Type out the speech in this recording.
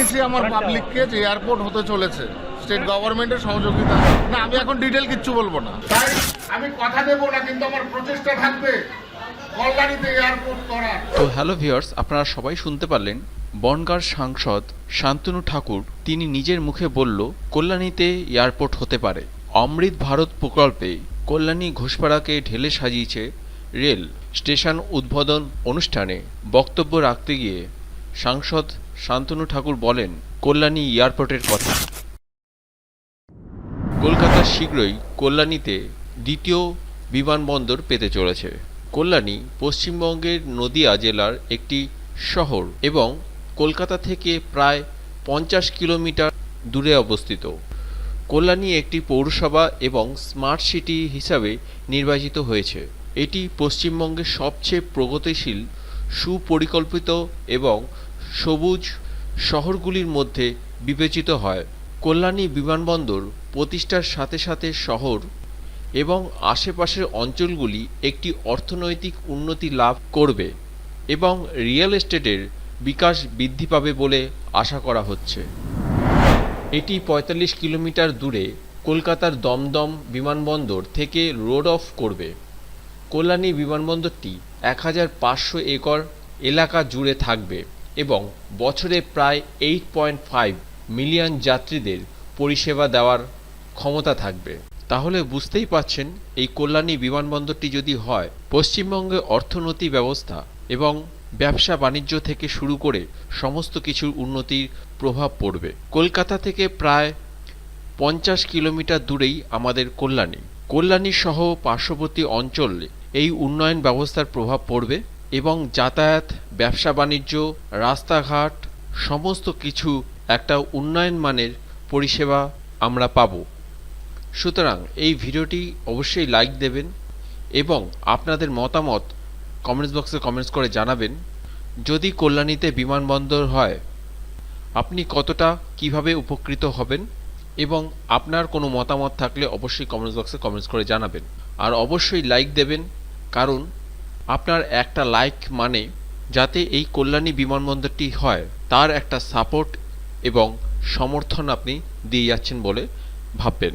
জানিয়েছি আমার পাবলিককে যে এয়ারপোর্ট হতে চলেছে। স্টেট গভর্নমেন্টের সহযোগিতা। না আমি এখন ডিটেল কিচ্ছু বলব না। তাই আমি কথা দেবো না কিন্তু আমার প্রচেষ্টা থাকবে কল্যাণীতে এয়ারপোর্ট করার। তো হ্যালো ভিউয়ার্স আপনারা সবাই শুনতে পারলেন বনগাঁর সাংসদ শান্তনু ঠাকুর তিনি নিজের মুখে বলল কল্যাণীতে এয়ারপোর্ট হতে পারে। অমৃত ভারত প্রকল্পে কল্যাণী ঘোষপাড়াকে ঢেলে সাজিয়েছে রেল স্টেশন উদ্বোধন অনুষ্ঠানে। বক্তব্য রাখতে গিয়ে সাংসদ শান্তনু ঠাকুর বলেন, কল্যাণী এয়ারপোর্টের কথা। কলকাতা শীঘ্রই কল্যাণীতে দ্বিতীয় বিমানবন্দর পেতে চলেছে। কল্যাণী পশ্চিমবঙ্গের নদিয়া জেলার একটি শহর এবং কলকাতা থেকে প্রায় পঞ্চাশ কিলোমিটার দূরে অবস্থিত। কল্যাণী একটি পৌরসভা এবং স্মার্ট সিটি হিসাবে নির্বাচিত হয়েছে। এটি পশ্চিমবঙ্গের সবচেয়ে প্রগতিশীল সুপরিকল্পিত এবং সবুজ শহরগুলির মধ্যে বিবেচিত হয়। কল্যাণী বিমানবন্দর প্রতিষ্ঠার সাথে সাথে শহর এবং আশেপাশের অঞ্চলগুলি একটি অর্থনৈতিক উন্নতি লাভ করবে এবং রিয়েল এস্টেটের বিকাশ বৃদ্ধি পাবে বলে আশা করা হচ্ছে। এটি পঁয়তাল্লিশ কিলোমিটার দূরে কলকাতার দমদম বিমানবন্দর থেকে রোড অফ করবে। কল্যাণী বিমানবন্দরটি এক হাজার পাঁচশো একর এলাকা জুড়ে থাকবে এবং বছরে প্রায় এইট পয়েন্ট ফাইভ মিলিয়ন যাত্রীদের পরিষেবা দেওয়ার ক্ষমতা থাকবে। তাহলে বুঝতেই পাচ্ছেন এই কল্যাণী বিমানবন্দরটি যদি হয়, পশ্চিমবঙ্গে অর্থনীতি ব্যবস্থা এবং ব্যবসা বাণিজ্য থেকে শুরু করে সমস্ত কিছুর উন্নতির প্রভাব পড়বে। কলকাতা থেকে প্রায় পঞ্চাশ কিলোমিটার দূরেই আমাদের কল্যাণী। কল্যাণী সহ পার্শ্ববর্তী অঞ্চলে এই উন্নয়ন ব্যবস্থার প্রভাব পড়বে এবং যাতায়াত, ব্যবসা বাণিজ্য, রাস্তাঘাট, সমস্ত কিছু একটা উন্নয়ন মানের পরিষেবা আমরা পাব। সুতরাং এই ভিডিওটি অবশ্যই লাইক দেবেন এবং আপনাদের মতামত কমেন্টস বক্সে কমেন্টস করে জানাবেন। যদি কল্যাণীতে বিমানবন্দর হয়, আপনি কতটা, কীভাবে উপকৃত হবেন এবং আপনার কোনো মতামত থাকলে অবশ্যই কমেন্টস বক্সে কমেন্টস করে জানাবেন। আর অবশ্যই লাইক দেবেন কারণ আপনার একটা লাইক মানে যাতে এই কল্যাণী বিমানবন্দরটি হয়, তার একটা সাপোর্ট এবং সমর্থন আপনি দিয়ে যাচ্ছেন বলে ভাববেন।